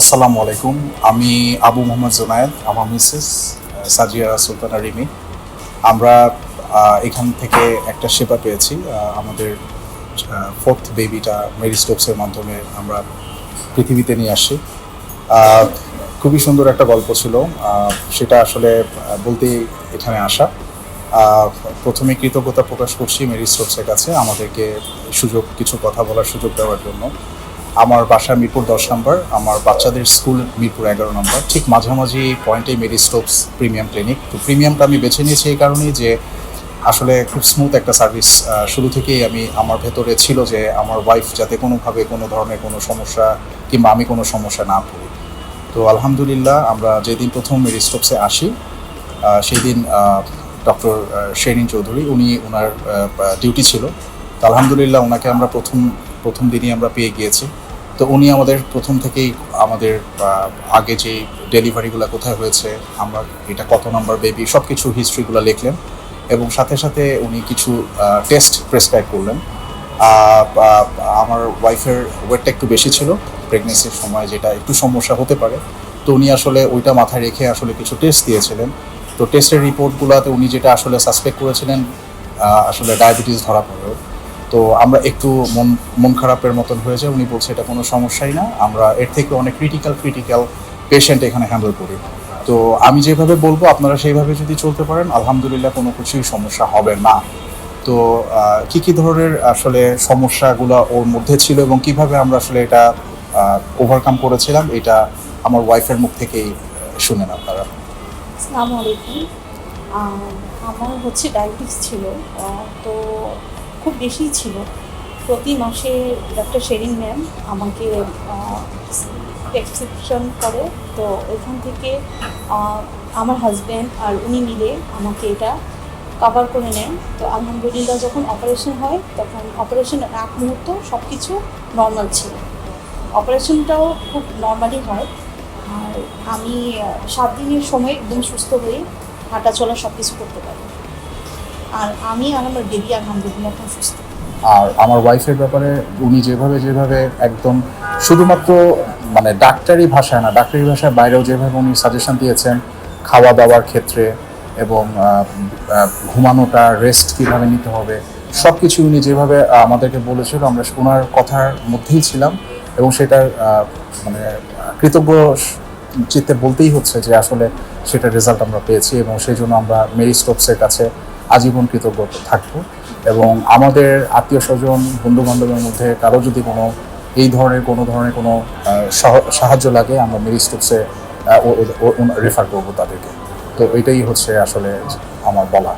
আসসালামু আলাইকুম। আমি আবু মোহাম্মদ জোনায়েদ, আমার মিসেস সাজিয়া সুলতানা রিমি। আমরা এখান থেকে একটা সেবা পেয়েছি আমাদের ফোর্থ বেবিটা মেরি স্টোপসের মাধ্যমে আমরা পৃথিবীতে নিয়ে আসি। খুবই সুন্দর একটা গল্প ছিল সেটা আসলে বলতেই এখানে আসা। প্রথমে কৃতজ্ঞতা প্রকাশ করছি মেরি স্টোপসের কাছে, আমাদেরকে সুযোগ, কিছু কথা বলার সুযোগ দেওয়ার জন্য। আমার বাসা মিরপুর দশ নম্বর, আমার বাচ্চাদের স্কুল মিরপুর এগারো নম্বর। ঠিক মাঝামাঝি পয়েন্টে মেরি স্টোপস প্রিমিয়াম ক্লিনিক তো প্রিমিয়ামটা আমি বেছে নিয়েছি এই কারণেই যে আসলে খুব স্মুথ একটা সার্ভিস শুরু থেকেই আমি, আমার ভেতরে ছিল যে আমার ওয়াইফ যাতে কোনোভাবে কোনো ধরনের কোনো সমস্যা কিংবা আমি কোনো সমস্যা না পড়ি। তো আলহামদুলিল্লাহ আমরা যেদিন প্রথম মেরি স্টোপসে আসি সেই দিন ডক্টর শেরিন চৌধুরী উনি ওনার ডিউটি ছিল। তো আলহামদুলিল্লাহ ওনাকে আমরা প্রথম প্রথম দিনই আমরা পেয়ে গিয়েছি। তো উনি আমাদের প্রথম থেকেই আমাদের আগে যে ডেলিভারিগুলো কোথায় হয়েছে, আমরা এটা কত নাম্বার বেবি সব কিছু হিস্ট্রিগুলো লিখলেন এবং সাথে সাথে উনি কিছু টেস্ট প্রেসক্রাইব করলেন। আমার ওয়াইফের ওয়েটটা একটু বেশি ছিল, প্রেগনেন্সির সময় যেটা একটু সমস্যা হতে পারে। তো উনি আসলে ওইটা মাথায় রেখে আসলে কিছু টেস্ট দিয়েছিলেন। তো টেস্টের রিপোর্টগুলোতে উনি যেটা আসলে সাসপেক্ট করেছিলেন আসলে ডায়াবেটিস ধরা পড়েও। তো আমরা একটু মন মন খারাপের মতন হয়ে যায় উনি বলছে, এটা কোনো সমস্যাই না। আমরা এর থেকে অনেক ক্রিটিক্যাল ক্রিটিক্যাল পেশেন্ট এখানে হ্যান্ডেল করি। তো আমি যেভাবে বলব, আপনারা সেইভাবে যদি চলতে পারেন, আলহামদুলিল্লাহ কোনো কিছুই সমস্যা হবে না। তো কি কি ধরনের আসলে সমস্যাগুলো ওর মধ্যে ছিল এবং কীভাবে আমরা আসলে এটা ওভারকাম করেছিলাম, এটা আমার ওয়াইফের মুখ থেকেই শুনেন আপনারা। আসসালামু আলাইকুম। আমার হচ্ছে ডায়াবেটিস ছিল। তো খুব বেশি ছিল। প্রতি মাসে ডক্টর শেরিং ম্যাম আমাকে প্রেসক্রিপশন করে। তো ওইখান থেকে আমার হাজব্যান্ড আর উনি মিলে আমাকে এটা কভার করে নেন। তো আলহামদুলিল্লাহ যখন অপারেশন হয়, তখন অপারেশনের এক মুহূর্ত সব কিছু নর্মাল ছিল। অপারেশনটাও খুব নর্মালি হয়। আর আমি সাত দিনের সময় একদম সুস্থ হয়ে হাঁটা চলা সব কিছু করতে পারি। আর আমি আর আমার বেবি আলহামদুলিল্লাহ এখন সুস্থ। আর আমার ওয়াইফের ব্যাপারে উনি যেভাবে যেভাবে একদম শুধুমাত্র মানে ডাক্তারি ভাষায় না, ডাক্তারি ভাষায় বাইরেও যেভাবে উনি সাজেশন দিয়েছেন, খাওয়া দাওয়ার ক্ষেত্রে এবং ঘুমানোটা রেস্ট কীভাবে নিতে হবে সব কিছু উনি যেভাবে আমাদেরকে বলেছিল, আমরা ওনার কথার মধ্যেই ছিলাম এবং সেটার মানে কৃতজ্ঞ চিত্তে বলতেই হচ্ছে যে আসলে সেটার রেজাল্ট আমরা পেয়েছি এবং সেই জন্য আমরা মেরি স্টোপসের কাছে আজীবন কৃতজ্ঞ থাকব। এবং আমাদের আত্মীয় স্বজন বন্ধু বান্ধবের মধ্যে কারও যদি কোনো এই ধরনের, কোনো ধরনের কোনো সাহায্য লাগে, আমরা মেরি স্টোপসে রেফার করব তাদেরকে। তো এটাই হচ্ছে আসলে আমার বলা।